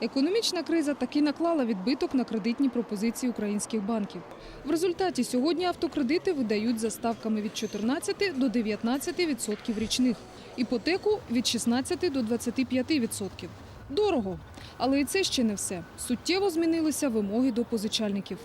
Економічна криза таки наклала відбиток на кредитні пропозиції українських банків. В результаті сьогодні автокредити видають за ставками від 14 до 19% річних, іпотеку від 16 до 25%. Дорого, але і це ще не все. Суттєво змінилися вимоги до позичальників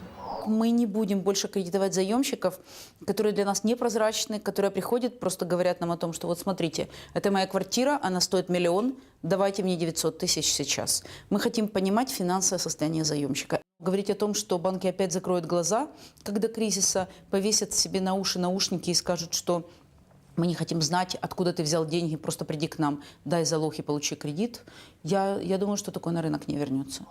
Мы не будем больше кредитовать заемщиков, которые для нас непрозрачны, которые приходят, просто говорят нам о том, что вот смотрите, это моя квартира, она стоит миллион, давайте мне 900 тысяч сейчас. Мы хотим понимать финансовое состояние заемщика. Говорить о том, что банки опять закроют глаза, когда кризиса повесят себе на уши наушники и скажут, что мы не хотим знать, откуда ты взял деньги, просто приди к нам, дай залог и получи кредит. Я, я думаю, что такой на рынок не вернется.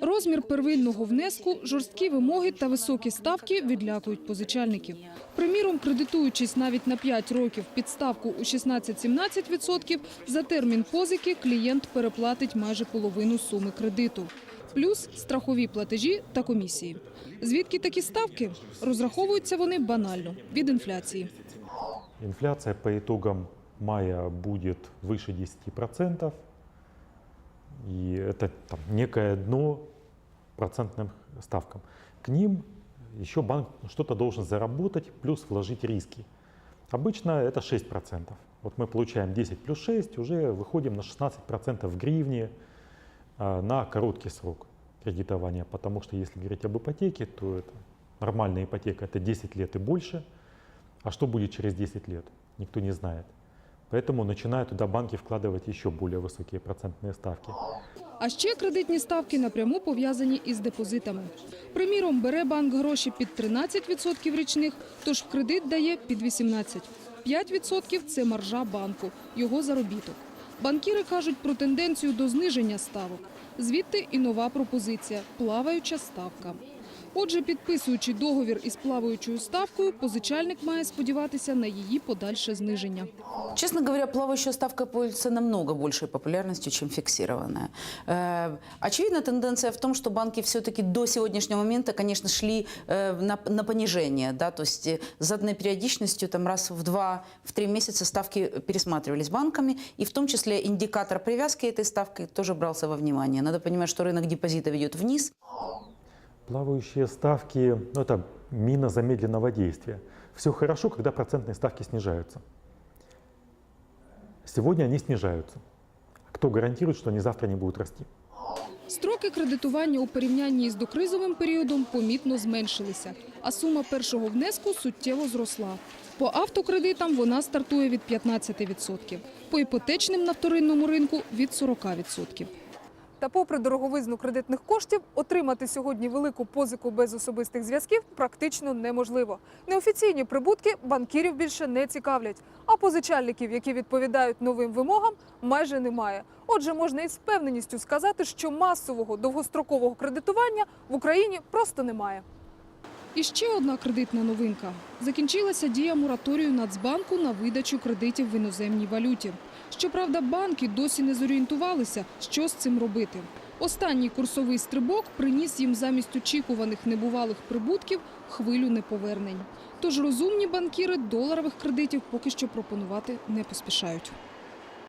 Розмір первинного внеску, жорсткі вимоги та високі ставки відлякують позичальників. Приміром, кредитуючись навіть на 5 років під ставку у 16-17%, за термін позики клієнт переплатить майже половину суми кредиту. Плюс страхові платежі та комісії. Звідки такі ставки? Розраховуються вони банально – від інфляції. Инфляция по итогам мая будет выше 10%. И это там, некое дно процентным ставкам. К ним еще банк что-то должен заработать, плюс вложить риски. Обычно это 6%. Вот мы получаем 10 плюс 6, уже выходим на 16% в гривне а, на короткий срок кредитования. Потому что если говорить об ипотеке, то это нормальная ипотека это 10 лет и больше. А что будет через 10 лет? Никто не знает. Поэтому начинают туда банки вкладывать еще более высокие процентные ставки. А ще кредитні ставки напряму пов'язані із депозитами. Приміром, бере банк гроші під 13% річних, тож в кредит дає під 18%. 5% – це маржа банку, його заробіток. Банкіри кажуть про тенденцію до зниження ставок. Звідти і нова пропозиція – плаваюча ставка. Отже, підписуючи договір із плаваючою ставкою, позичальник має сподіватися на її подальше зниження. Честно говоря, плавающая ставка пользуется намного большей популярностью, чем фиксированная. Э, Очевидна тенденция в том, что банки все-таки до сегодняшнего момента, конечно, шли э, на, на понижение, да, то есть э, с заданной периодичностью там раз в два, в три месяца ставки пересматривались банками, и в том числе индикатор привязки этой ставки тоже брался во внимание. Надо понимать, что рынок депозитов идет вниз, Плавающие ставки ну, это мина замедленного действия. Все хорошо, когда процентные ставки снижаются. Сегодня они снижаются. Кто гарантирует, что они завтра не будут расти? Строки кредитування у порівнянні із докризовим періодом помітно зменшилися, а сума першого внеску суттєво зросла. По автокредитам вона стартує від 15%, по іпотечним на вторинному ринку – від 40%. Та попри дороговизну кредитних коштів, отримати сьогодні велику позику без особистих зв'язків практично неможливо. Неофіційні прибутки банкірів більше не цікавлять, а позичальників, які відповідають новим вимогам, майже немає. Отже, можна із впевненістю сказати, що масового довгострокового кредитування в Україні просто немає. І ще одна кредитна новинка. Закінчилася дія мораторію Нацбанку на видачу кредитів в іноземній валюті. Щоправда, банки досі не зорієнтувалися, що з цим робити. Останній курсовий стрибок приніс їм замість очікуваних небувалих прибутків хвилю неповернень. Тож розумні банкіри доларових кредитів поки що пропонувати не поспішають.